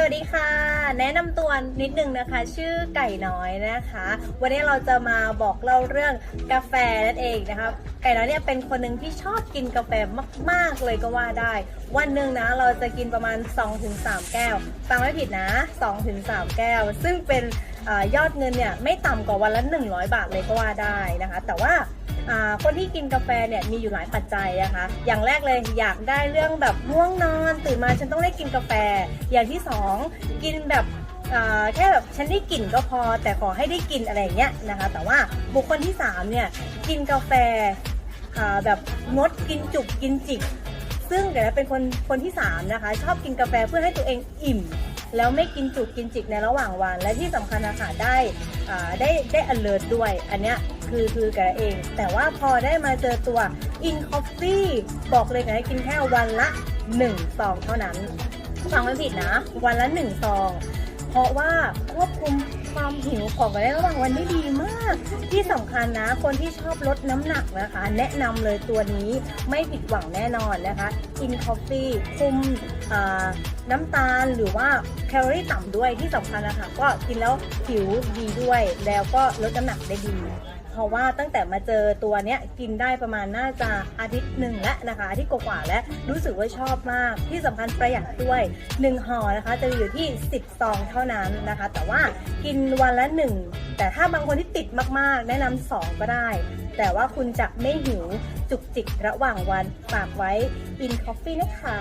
สวัสดีค่ะ แนะนำตัวนิดนึงนะคะ ชื่อไก่น้อยนะคะ วันนี้เราจะมาบอกเล่าเรื่องกาแฟนั่นเองนะคะไก่น้อยเนี่ยเป็นคนหนึ่งที่ชอบกินกาแฟมาก ๆ เลยก็ว่าได้ วันหนึ่งนะเราจะกินประมาณ 2-3 แก้วฟังไม่ผิดนะ 2-3 แก้ว ซึ่งเป็นอยอดเงินเนี่ยไม่ต่ำกว่าวันละ 100 บาทเลยก็ว่าได้นะคะ แต่ว่า คนที่กินกาแฟเนี่ยมีอยู่หลายปัจจัยนะคะ อย่างแรกเลยอยากได้เรื่องแบบง่วงนอนตื่นมาฉันต้องได้กินกาแฟ อย่างที่สองกินแบบแค่แบบฉันได้กลิ่นก็พอ แต่ขอให้ได้กินอะไรเงี้ยนะคะ แต่ว่าบุคคลที่สามเนี่ยกินกาแฟแบบงดกินจุกกินจิกซึ่งแกเป็นคนคนที่สามนะคะชอบกินกาแฟเพื่อให้ตัวเองอิ่ม แล้วไม่กินจุกกินจิกในระหว่างวัน และที่สำคัญนะคะได้ได้ได้ alert ด้วย อันเนี้ยคือคือแกเอง แต่ว่าพอได้มาเจอตัว in coffee บอกเลยนะกินแค่วันละ1ซองเท่านั้นฟังไม่ผิดนะ วันละ1ซอง เพราะว่าควบคุมความหิวของกันได้ระหว่างวันได้ดีมาก ที่สำคัญนะ คนที่ชอบลดน้ำหนักนะคะ แนะนำเลยตัวนี้ไม่ผิดหวังแน่นอนนะคะอินคอฟฟี่คุมน้ำตาลหรือว่าแคลอรี่ต่ำด้วยที่สำคัญนะคะก็กินแล้วผิวดีด้วยแล้วก็ลดน้ำหนักได้ดี ราะว่าตั้งแต่มาเจอตัวเนี้ยกินได้ประมาณน่าจะอาทิตย์หนึ่งแล้วนะคะอาทิตย์กว่าๆแล้วรู้สึกว่าชอบมาก ที่สำคัญประหยัดด้วย1ห่อนะคะ จะอยู่ที่ 10 ซองเท่านั้นนะคะ แต่ว่ากินวันละ 1 แต่ถ้าบางคนที่ติดมากๆ แนะนำ2ก็ได้ แต่ว่าคุณจะไม่หิวจุกจิกระหว่างวันฝากไว้ in coffee นะคะ